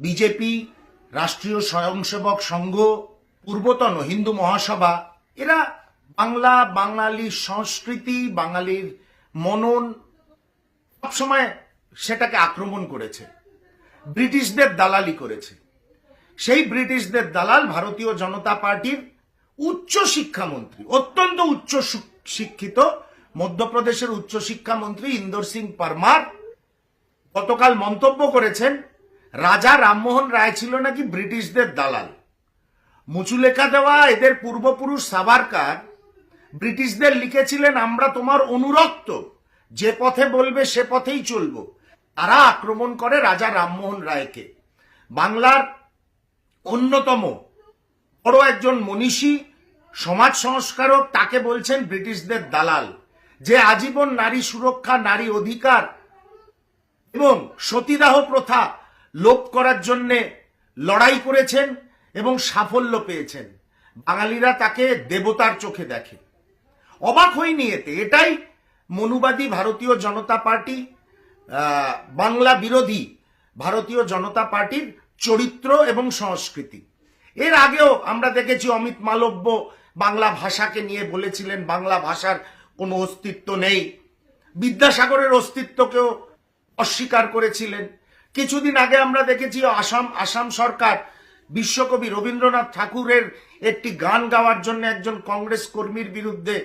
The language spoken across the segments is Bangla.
বিজেপি, রাষ্ট্রীয় স্বয়ংসেবক সংঘ, পূর্বতন হিন্দু মহাসভা, এরা বাংলা বাঙালির সংস্কৃতি, বাঙালির মনন, সবসময় সেটাকে আক্রমণ করেছে। ব্রিটিশদের দালালি করেছে। সেই ব্রিটিশদের দালাল ভারতীয় জনতা পার্টির উচ্চ শিক্ষামন্ত্রী, অত্যন্ত উচ্চ শিক্ষিত মধ্যপ্রদেশের উচ্চ শিক্ষামন্ত্রী ইন্দর সিং পারমার গতকাল মন্তব্য করেছেন রাজা রামমোহন রায় ছিল নাকি ব্রিটিশদের দালাল? মুচুলেখা দেওয়া এদের পূর্বপুরুষ সাবারকার ব্রিটিশদের লিখেছিলেন, আমরা তোমার অনুরক্ত। যে পথে বলবে, সে পথেই চলবো। তারা আক্রমণ করে রাজা রামমোহন রায়কে। বাংলার অন্যতম বড় একজন মনীষী, সমাজ সংস্কারক, তাকে বলছেন ব্রিটিশদের দালাল, যে আজীবন নারী সুরক্ষা, নারী অধিকার এবং সতীদাহ প্রথা লোপ করার জন্যে লড়াই করেছেন এবং সাফল্য পেয়েছেন। বাঙালিরা তাকে দেবতার চোখে দেখে। অবাক হয়নি এতে। এটাই মনুবাদী ভারতীয় জনতা পার্টি বাংলা বিরোধী ভারতীয় জনতা পার্টির চরিত্র এবং সংস্কৃতি। এর আগেও আমরা দেখেছি অমিত মালব্য বাংলা ভাষাকে নিয়ে বলেছিলেন, বাংলা ভাষার কোনো অস্তিত্ব নেই। বিদ্যাসাগরের অস্তিত্বকেও অস্বীকার করেছিলেন। কিছুদিন আগে আমরা দেখেছি আসাম আসাম সরকার বিশ্বকবি রবীন্দ্রনাথ ঠাকুরের একটি গান গাওয়ার জন্য একজন কংগ্রেস কর্মীর বিরুদ্ধে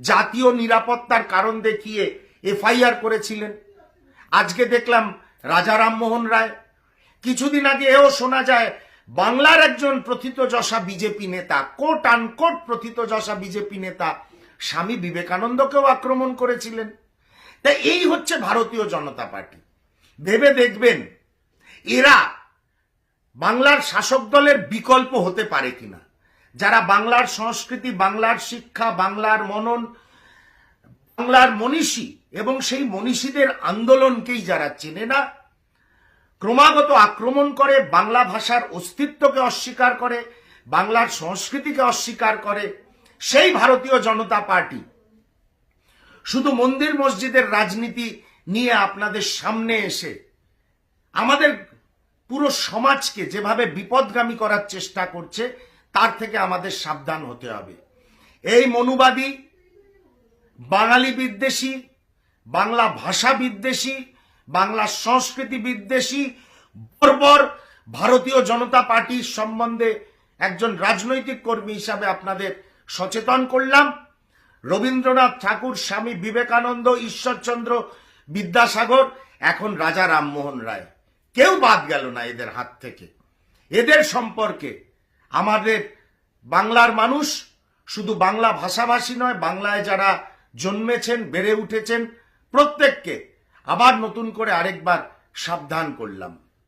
জাতীয় নিরাপত্তার কারণ দেখিয়ে এফআইআর করেছিলেন। আজকে দেখলাম রাজা রামমোহন রায়। কিছুদিন আগে এও শোনা যায়, বাংলার একজন প্রথিতযশা বিজেপি নেতা কোট আনকোট প্রথিতযশা বিজেপি নেতা, স্বামী বিবেকানন্দকেও আক্রমণ করেছিলেন। তাই এই হচ্ছে ভারতীয় জনতা পার্টি। ভেবে দেখবেন, এরা বাংলার শাসক দলের বিকল্প হতে পারে কিনা। যারা বাংলার সংস্কৃতি, বাংলার শিক্ষা, বাংলার মনন, বাংলার মনীষী এবং সেই মনীষীদের আন্দোলনকেই যারা চেনে না, ক্রমাগত আক্রমণ করে, বাংলা ভাষার অস্তিত্বকে অস্বীকার করে, বাংলার সংস্কৃতিকে অস্বীকার করে, সেই ভারতীয় জনতা পার্টি। শুধু মন্দির মসজিদের রাজনীতি নিয়ে আপনাদের সামনে এসে আমাদের পুরো সমাজকে যেভাবে বিপদগামী করার চেষ্টা করছে, তার থেকে আমাদের সাবধান হতে হবে। এই মনুবাদী বাঙালি বিদ্বেষী, বাংলা ভাষা বিদ্বেষী, বাংলা সংস্কৃতি বিদ্বেষী, বর্বর ভারতীয় জনতা পার্টির সম্বন্ধে একজন রাজনৈতিক কর্মী হিসাবে আপনাদের সচেতন করলাম। রবীন্দ্রনাথ ঠাকুর, স্বামী বিবেকানন্দ, ঈশ্বরচন্দ্র বিদ্যাসাগর, এখন রাজা রামমোহন রায়। কেউ বাদ গেল না এদের হাত থেকে। এদের সম্পর্কে আমাদের বাংলার মানুষ শুধু বাংলা ভাষাভাষী নয়, বাংলায় যারা জন্মেছেন, বেড়ে উঠেছেন, প্রত্যেককে আবার নতুন করে আরেকবার সাবধান করলাম।